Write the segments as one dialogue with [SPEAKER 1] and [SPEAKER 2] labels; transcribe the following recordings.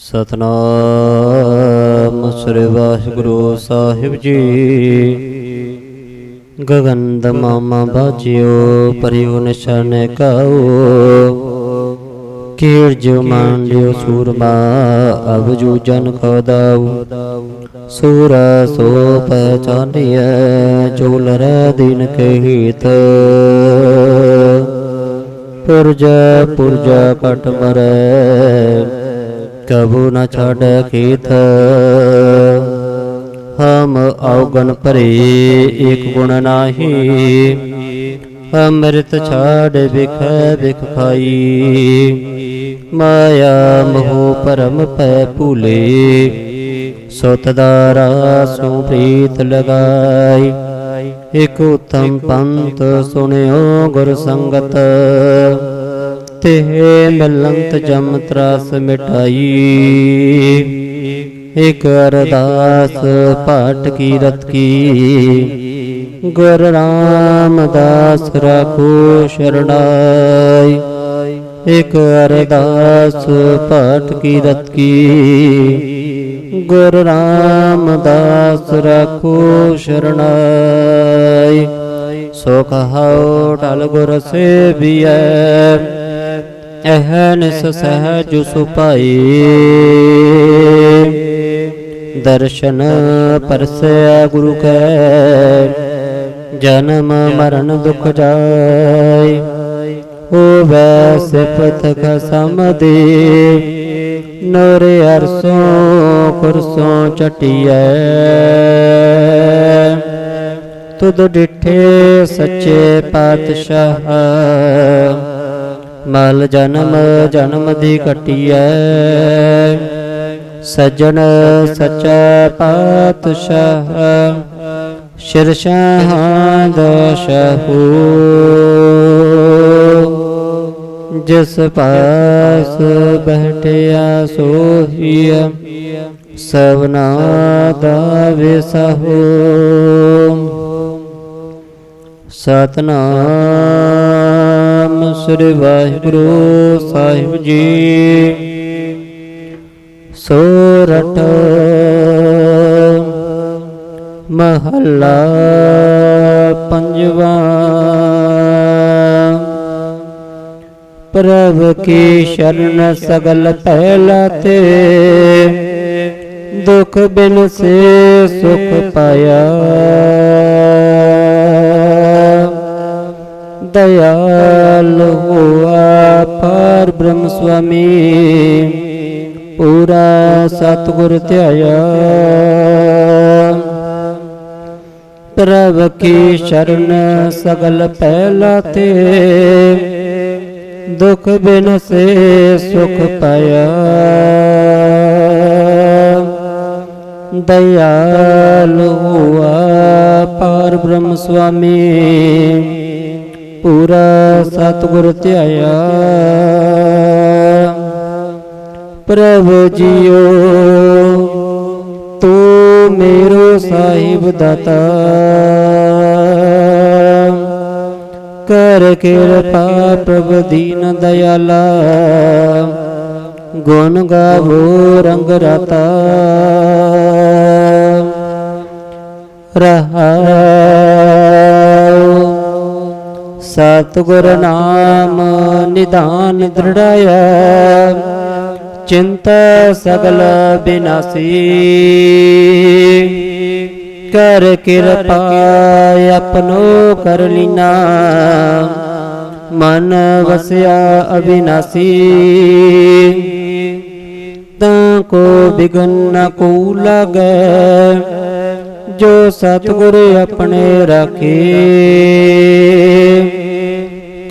[SPEAKER 1] ਸਤਨਾਮ ਸ੍ਰੀ ਵਾਹਿਗੁਰੂ ਸਾਹਿਬ ਜੀ। ਗਗਨ ਮਾਮਾ ਬਾਜਿਓ, ਪਰਿਉ ਨਿਸ਼ਾਨੇ ਕਾਓ। ਕੀੜ ਮੰਡਿਓ ਸੂਰਮਾ, ਅਬਜੂ ਜਨ ਕੋ ਦਾਉ ਸੂਰ ਸੋ ਪਹਿਚਾਨਿਐ ਚੋਲਰ ਦਿਨ ਕੇ ਪੁਰਜ ਪੁਰਜ ਕਟ ਮਰੈ ਕਬੂ ਨ ਛੱਡ ਖੀਤ। ਹਮ ਔਗਨ ਭਰੇ, ਏਕ ਗੁਣ ਨਾਹੀ। ਅੰਮ੍ਰਿਤ ਛਾੜ ਵਿਖ ਵਿਖ ਖਾਈ ਮਾਇਆ ਮੋਹ ਪਰਮ ਪੈ ਭੂਲੇ। ਸੁਤ ਦਾਰਾ ਸੋ ਪ੍ਰੀਤ ਲਗਾਈ। ਇਕ ਉਤਮ ਪੰਤ ਸੁਣਿਓ ਗੁਰ ਸੰਗਤ। ਤੇ ਮਿਲੰਤ ਜਮ ਤਰਾਸ ਮਿਟਾਈ। ਇਕ ਅਰਦਾਸ ਪਾਠ ਕੀ ਰਤ ਕੀ। ਗੁਰ ਰਾਮਦਾਸ ਰਾਖੋ ਸ਼ਰਣਾਈ ਇਕ ਅਰਦਾਸ ਪਾਠ ਕੀਰਤ ਕੀ। ਗੁਰ ਰਾਮਦਾਸ ਰਾਖੋ ਸ਼ਰਣਾਈ ਸੋ ਕਹਾਉ ਟਲ ਗੁਰ ਸੇਵੀਐ। ਅਹਨਿਸ ਸਹਜ ਸੁਪਾਈ। ਦਰਸ਼ਨ ਪਰਸੈ ਗੁਰੂ ਕੈ। ਜਨਮ ਮਰਨ ਦੁਖ ਜਾਈ ਹੋਵੈ ਸਿਫਤ ਖਸਮਦੇ। ਨਰ ਅਰਸੋਂ ਕੁਰਸੋਂ ਚਟਿਐ। ਤੁਧ ਡਿਠੇ ਸੱਚੇ ਪਾਤਸ਼ਾਹ। ਮਲ ਜਨਮ ਜਨਮ ਦੀ ਕਟਿਐ ਸਜਣ ਸਚਾ ਪਾਤਸ਼ਾਹ ਸ਼ਿਰਸ਼ਾਹਾਂ ਦਸ਼ਹੂ ਜਿਸ ਪਾਸ ਬਹਿਟਿਆ ਸੋਹੀਆ ਸਵਨਾ ਦਾ ਵਿਸਹੂ। ਸਤਨਾਮ ਸ੍ਰੀ ਵਾਹਿਗੁਰੂ ਸਾਹਿਬ ਜੀ। ਸੋਰਠ ਮਹੱਲਾ ਪੰਜਵਾ। ਪ੍ਰਭ ਕੀ ਸ਼ਰਨ ਸਗਲ ਪਹਿਲਾ ਤੇ ਦੁਖ ਬਿਨ ਸੇ ਸੁਖ ਪਾਇਆ। ਦਇਆਲ ਹੋਆ ਪਰ ਬ੍ਰਹਮ ਸੁਆਮੀ ਪੂਰਾ ਸਤਿਗੁਰ ਧਿਆਇਆ ਪ੍ਰਭ ਕੀ ਸ਼ਰਨ ਸਗਲ ਪਹਿਲਾ ਤੇ ਦੁਖ ਬਿਨ ਸੇ ਸੁਖ ਪਾਇਆ ਦਇਆਲ ਹੋਆ ਪਰ ਬ੍ਰਹਮ ਸੁਆਮੀ ਪੂਰਾ ਸਤਿਗੁਰ ਧਿਆਇਆ। ਪ੍ਰਭ ਜੀਓ, ਤੂੰ ਮੇਰੋ ਸਾਹਿਬ ਦਾਤਾ। ਕਰ ਕਿਰਪਾ ਪ੍ਰਭ ਦੀਨ ਦਇਆਲਾ। ਗੁਣ ਗਾਵੋ ਰੰਗ ਰਤਾ। ਰਹਾਉ ਸਤਿਗੁਰ ਨਾਮ ਨਿਧਾਨ ਦ੍ਰਿੜਾਇਆ ਚਿੰਤਾ ਸਗਲ ਬਿਨਾਸੀ। ਕਰ ਕਿਰਪਾ ਆਪਨੋ ਕਰ ਲੀਨਾ, ਮਨ ਵਸਿਆ ਅਬਿਨਾਸੀ। ਤਾਂ ਕੋ ਬਿਗਨ ਨ ਕੋ ਲਗੈ, ਜੋ ਸਤਿਗੁਰ ਆਪਣੇ ਰਾਖੇ।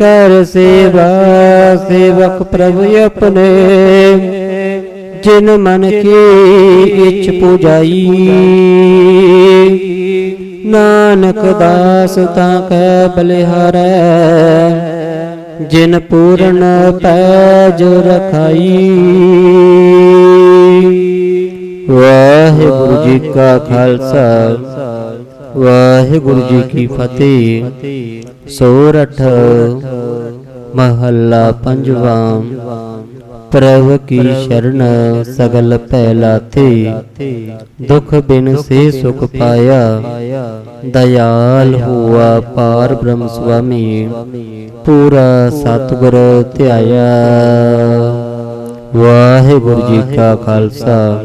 [SPEAKER 1] ਕਰ ਸੇਵਾ, ਸੇਵਕ ਪ੍ਰਭ ਆਪਣੇ। ਜਿਨ ਮਨ ਕੀ ਇੱਛ ਪੂਜਾਈ। ਨਾਨਕ ਦਾਸ ਤਾਂ ਕੈ ਬਲਿਹਾਰੈ, ਜਿਨ ਪੂਰਨ ਪੈਜ ਰਖਾਈ। ਵਾਹਿਗੁਰੂ ਜੀ ਕਾ ਖਾਲਸਾ। ਵਾਹਿਗੁਰੂ ਜੀ ਕੀ ਫਤਿਹ। ਸੋਰਠ ਮਹੱਲਾ ਪੰਜਵਾਂ। ਪ੍ਰਭ ਕੀ ਸ਼ਰਨ ਸਗਲ ਪਹਿਲਾ ਲਾਥੇ ਦੁਖ ਬਿਨ ਸੇ ਸੁਖ ਪਾਇਆ। ਦਇਆਲ ਹੁਆ ਪਾਰ ਬ੍ਰਹਮ ਸੁਆਮੀ। ਪੂਰਾ ਸਤਿਗੁਰ ਧਿਆਇਆ। ਵਾਹਿਗੁਰੂ ਜੀ ਕਾ ਖਾਲਸਾ।